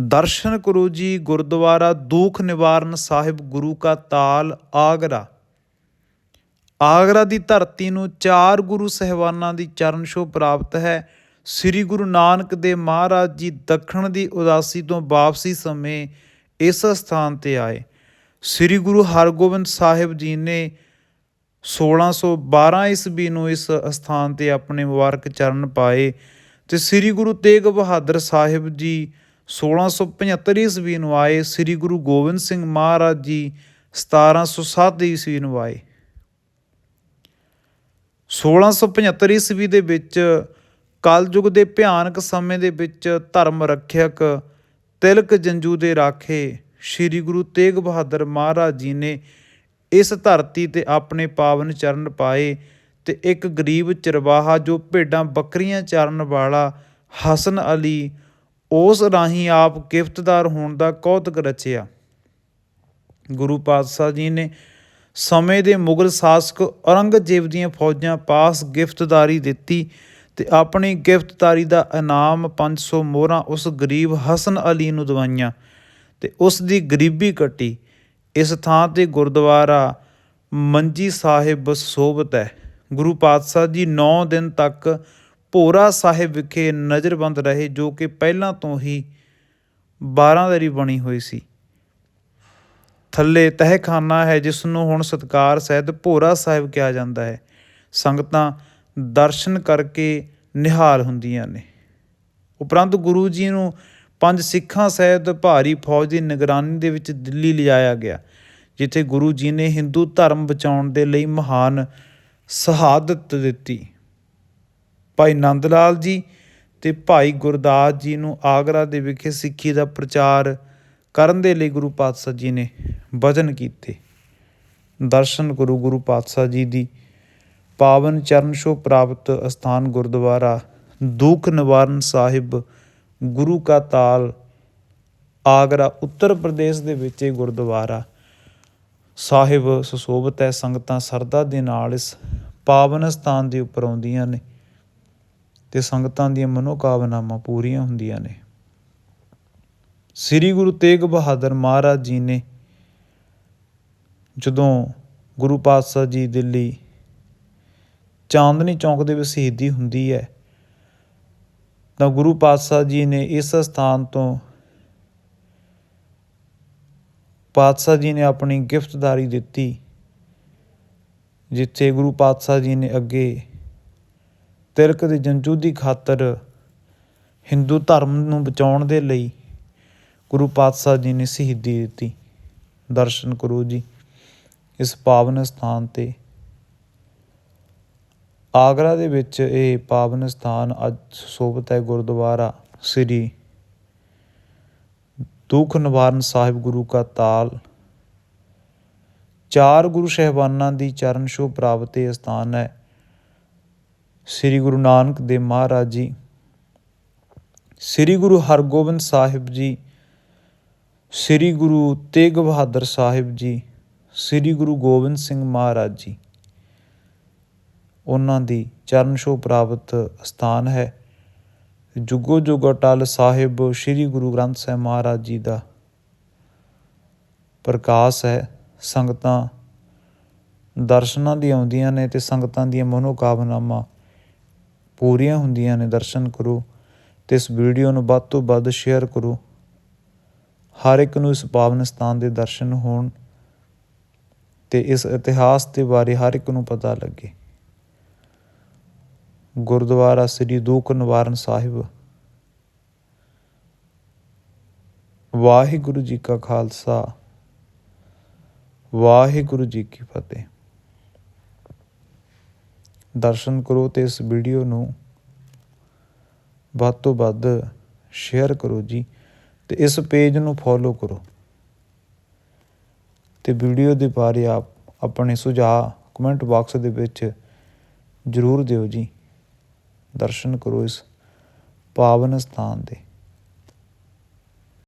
ਦਰਸ਼ਨ ਕਰੋ ਜੀ ਗੁਰਦੁਆਰਾ ਦੂਖ ਨਿਵਾਰਨ ਸਾਹਿਬ ਗੁਰੂ ਕਾ ਤਾਲ ਆਗਰਾ। ਆਗਰਾ ਦੀ ਧਰਤੀ ਨੂੰ ਚਾਰ ਗੁਰੂ ਸਹਿਬਾਨਾਂ ਦੀ ਚਰਨ ਛੋਹ ਪ੍ਰਾਪਤ ਹੈ। ਸ੍ਰੀ ਗੁਰੂ ਨਾਨਕ ਦੇਵ ਮਹਾਰਾਜ ਜੀ ਦੱਖਣ ਦੀ ਉਦਾਸੀ ਤੋਂ ਵਾਪਸੀ ਸਮੇਂ ਇਸ ਸਥਾਨ ਤੇ ਆਏ। ਸ੍ਰੀ ਗੁਰੂ ਹਰਗੋਬਿੰਦ ਸਾਹਿਬ ਜੀ ਨੇ 1612 ਈਸਵੀ ਨੂੰ ਇਸ ਸਥਾਨ ਤੇ ਆਪਣੇ ਮੁਬਾਰਕ ਚਰਨ ਪਾਏ ਤੇ ਸ੍ਰੀ ਗੁਰੂ ਤੇਗ ਬਹਾਦਰ ਸਾਹਿਬ ਜੀ 1675 ਈਸਵੀ ਨੂੰ ਆਏ ਸ੍ਰੀ ਗੁਰੂ ਗੋਬਿੰਦ ਸਿੰਘ ਮਹਾਰਾਜ ਜੀ 1707 ਈਸਵੀ ਨੂੰ ਆਏ। 1675 ਈਸਵੀ ਦੇ ਵਿੱਚ ਕਲਯੁਗ ਦੇ ਭਿਆਨਕ ਸਮੇਂ ਦੇ ਵਿੱਚ ਧਰਮ ਰੱਖਿਅਕ ਤਿਲਕ ਜੰਜੂ ਦੇ ਰਾਖੇ ਸ੍ਰੀ ਗੁਰੂ ਤੇਗ ਬਹਾਦਰ ਮਹਾਰਾਜ ਜੀ ਨੇ ਇਸ ਧਰਤੀ ਤੇ ਆਪਣੇ ਪਾਵਨ ਚਰਨ ਪਾਏ ਤੇ ਇੱਕ ਗਰੀਬ ਚਰਵਾਹਾ ਜੋ ਭੇਡਾਂ ਬੱਕਰੀਆਂ ਚਾਰਨ ਵਾਲਾ ਹਸਨ ਅਲੀ ਉਸ ਰਾਹੀਂ ਆਪ ਗਿਫਤਦਾਰ ਹੋਣ ਦਾ ਕੌਤਕ ਰਚਿਆ। ਗੁਰੂ ਪਾਤਸ਼ਾਹ ਜੀ ਨੇ ਸਮੇਂ ਦੇ ਮੁਗਲ ਸ਼ਾਸਕ ਔਰੰਗਜ਼ੇਬ ਦੀਆਂ ਫੌਜਾਂ ਪਾਸ ਗਿਫਤਦਾਰੀ ਦਿੱਤੀ ਤੇ ਆਪਣੀ ਗਿਫਤਦਾਰੀ ਦਾ ਇਨਾਮ 500 ਮੋਹਰਾਂ ਉਸ ਗਰੀਬ ਹਸਨ ਅਲੀ ਨੂੰ ਦਵਾਈਆਂ ਤੇ ਉਸ ਦੀ ਗਰੀਬੀ ਕੱਟੀ। ਇਸ ਥਾਂ ਤੇ ਗੁਰਦੁਆਰਾ ਮੰਜੀ ਸਾਹਿਬ ਸੋਭਤ ਹੈ। ਗੁਰੂ ਪਾਤਸ਼ਾਹ ਜੀ 9 ਦਿਨ ਤੱਕ ਭੋਰਾ ਸਾਹਿਬ ਵਿਖੇ ਨਜ਼ਰਬੰਦ ਰਹੇ ਜੋ ਕਿ ਪਹਿਲਾਂ ਤੋਂ ਹੀ 12 ਦਰੀ ਬਣੀ ਹੋਈ ਸੀ। ਥੱਲੇ ਤਹਿਖਾਨਾ ਹੈ ਜਿਸ ਨੂੰ ਹੁਣ ਸਤਕਾਰ ਸਹਿਤ ਭੋਰਾ ਸਾਹਿਬ ਕਿਹਾ ਜਾਂਦਾ ਹੈ। ਸੰਗਤਾਂ ਦਰਸ਼ਨ ਕਰਕੇ ਨਿਹਾਲ ਹੁੰਦੀਆਂ ਨੇ। ਉਪਰੰਤ ਗੁਰੂ ਜੀ ਨੂੰ ਪੰਜ ਸਿੱਖਾਂ ਸਹਿਤ ਭਾਰੀ ਫੌਜ ਦੀ ਨਿਗਰਾਨੀ ਦੇ ਵਿੱਚ ਦਿੱਲੀ ਲਿਜਾਇਆ ਗਿਆ, ਜਿੱਥੇ ਗੁਰੂ ਜੀ ਨੇ ਹਿੰਦੂ ਧਰਮ ਬਚਾਉਣ ਦੇ ਲਈ ਮਹਾਨ ਸ਼ਹਾਦਤ ਦਿੱਤੀ। ਭਾਈ ਨੰਦ ਲਾਲ ਜੀ ਅਤੇ ਭਾਈ ਗੁਰਦਾਸ ਜੀ ਨੂੰ ਆਗਰਾ ਦੇ ਵਿਖੇ ਸਿੱਖੀ ਦਾ ਪ੍ਰਚਾਰ ਕਰਨ ਦੇ ਲਈ ਗੁਰੂ ਪਾਤਸ਼ਾਹ ਜੀ ਨੇ ਵਚਨ ਕੀਤੇ। ਦਰਸ਼ਨ ਗੁਰੂ ਗੁਰੂ ਪਾਤਸ਼ਾਹ ਜੀ ਦੀ ਪਾਵਨ ਚਰਨ ਛੋਹ ਪ੍ਰਾਪਤ ਅਸਥਾਨ ਗੁਰਦੁਆਰਾ ਦੁੱਖ ਨਿਵਾਰਨ ਸਾਹਿਬ ਗੁਰੂ ਕਾ ਤਾਲ ਆਗਰਾ, ਉੱਤਰ ਪ੍ਰਦੇਸ਼ ਦੇ ਵਿੱਚ ਇਹ ਗੁਰਦੁਆਰਾ ਸਾਹਿਬ ਸੁਸੋਭਿਤ ਹੈ। ਸੰਗਤਾਂ ਸਰਦਾ ਦੇ ਨਾਲ ਇਸ ਪਾਵਨ ਸਥਾਨ ਦੇ ਉੱਪਰ ਆਉਂਦੀਆਂ ਨੇ। ਤੇ ਸੰਗਤਾਂ ਦੀਆਂ ਮਨੋਕਾਮਨਾਵਾਂ ਪੂਰੀਆਂ ਹੁੰਦੀਆਂ ਨੇ। ਸ੍ਰੀ ਗੁਰੂ ਤੇਗ ਬਹਾਦਰ ਮਹਾਰਾਜ ਜੀ ਨੇ ਜਦੋਂ ਗੁਰੂ ਪਾਤਸ਼ਾਹ ਜੀ ਦਿੱਲੀ ਚਾਂਦਨੀ ਚੌਂਕ ਦੇ ਵਿੱਚ ਸ਼ਹੀਦੀ ਹੁੰਦੀ ਹੈ, ਤਾਂ ਗੁਰੂ ਪਾਤਸ਼ਾਹ ਜੀ ਨੇ ਇਸ ਸਥਾਨ ਤੋਂ ਪਾਤਸ਼ਾਹ ਜੀ ਨੇ ਆਪਣੀ ਗਿਫਤਦਾਰੀ ਦਿੱਤੀ, ਜਿੱਥੇ ਗੁਰੂ ਪਾਤਸ਼ਾਹ ਜੀ ਨੇ ਅੱਗੇ ਤਿਲਕ ਦੇ ਜੰਜੂ ਦੀ ਖਾਤਰ ਹਿੰਦੂ ਧਰਮ ਨੂੰ ਬਚਾਉਣ ਦੇ ਲਈ ਗੁਰੂ ਪਾਤਸ਼ਾਹ ਜੀ ਨੇ ਸ਼ਹੀਦੀ ਦਿੱਤੀ। ਦਰਸ਼ਨ ਕਰੋ ਜੀ। ਇਸ ਪਾਵਨ ਸਥਾਨ ਤੇ ਆਗਰਾ ਦੇ ਵਿੱਚ ਇਹ ਪਾਵਨ ਸਥਾਨ ਅੱਜ ਸੋਭਤ ਹੈ। ਗੁਰਦੁਆਰਾ ਸ੍ਰੀ ਦੁੱਖ ਨਿਵਾਰਨ ਸਾਹਿਬ ਗੁਰੂ ਕਾ ਤਾਲ। ਚਾਰ ਗੁਰੂ ਸਹਿਬਾਨਾਂ ਦੀ ਚਰਨ ਛੋਹ ਪ੍ਰਾਪਤ ਇਹ ਸਥਾਨ ਹੈ। ਸ੍ਰੀ ਗੁਰੂ ਨਾਨਕ ਦੇਵ ਮਹਾਰਾਜ ਜੀ, ਸ੍ਰੀ ਗੁਰੂ ਹਰਗੋਬਿੰਦ ਸਾਹਿਬ ਜੀ, ਸ੍ਰੀ ਗੁਰੂ ਤੇਗ ਬਹਾਦਰ ਸਾਹਿਬ ਜੀ, ਸ੍ਰੀ ਗੁਰੂ ਗੋਬਿੰਦ ਸਿੰਘ ਮਹਾਰਾਜ ਜੀ। ਉਹਨਾਂ ਦੀ ਚਰਨ ਛੋਹ ਪ੍ਰਾਪਤ ਸਥਾਨ ਹੈ। ਜੁਗੋ ਜੁਗ ਅਟਲ ਸਾਹਿਬ ਸ੍ਰੀ ਗੁਰੂ ਗ੍ਰੰਥ ਸਾਹਿਬ ਮਹਾਰਾਜ ਜੀ ਦਾ ਪ੍ਰਕਾਸ਼ ਹੈ। ਸੰਗਤਾਂ ਦਰਸ਼ਨਾਂ ਦੀ ਆਉਂਦੀਆਂ ਨੇ ਤੇ ਸੰਗਤਾਂ ਦੀਆਂ ਮਨੋਕਾਮਨਾਵਾਂ ਪੂਰੀਆਂ ਹੁੰਦੀਆਂ ਨੇ, ਦਰਸ਼ਨ ਕਰੋ ਤੇ ਇਸ ਵੀਡੀਓ ਨੂੰ ਵੱਧ ਤੋਂ ਵੱਧ ਸ਼ੇਅਰ ਕਰੋ। ਹਰ ਇੱਕ ਨੂੰ ਇਸ ਪਾਵਨ ਸਥਾਨ ਦੇ ਦਰਸ਼ਨ ਹੋਣ ਤੇ ਇਸ ਇਤਿਹਾਸ ਦੇ ਬਾਰੇ ਹਰ ਇੱਕ ਨੂੰ ਪਤਾ ਲੱਗੇ। ਗੁਰਦੁਆਰਾ ਸ੍ਰੀ ਦੁੱਖ ਨਿਵਾਰਨ ਸਾਹਿਬ। ਵਾਹਿਗੁਰੂ ਜੀ ਕਾ ਖਾਲਸਾ, ਵਾਹਿਗੁਰੂ ਜੀ ਕੀ ਫਤਿਹ। ਦਰਸ਼ਨ ਕਰੋ ਤੇ ਇਸ ਵੀਡੀਓ ਨੂੰ ਵੱਧ ਤੋਂ ਵੱਧ ਸ਼ੇਅਰ ਕਰੋ ਜੀ ਤੇ ਇਸ ਪੇਜ ਨੂੰ ਫੋਲੋ ਕਰੋ। ਤੇ ਵੀਡੀਓ ਦੇ ਬਾਰੇ ਆਪ ਆਪਣੇ ਸੁਝਾਅ ਕਮੈਂਟ ਬਾਕਸ ਦੇ ਵਿੱਚ ਜ਼ਰੂਰ ਦਿਓ ਜੀ। ਦਰਸ਼ਨ ਕਰੋ ਇਸ ਪਾਵਨ ਸਥਾਨ ਦੇ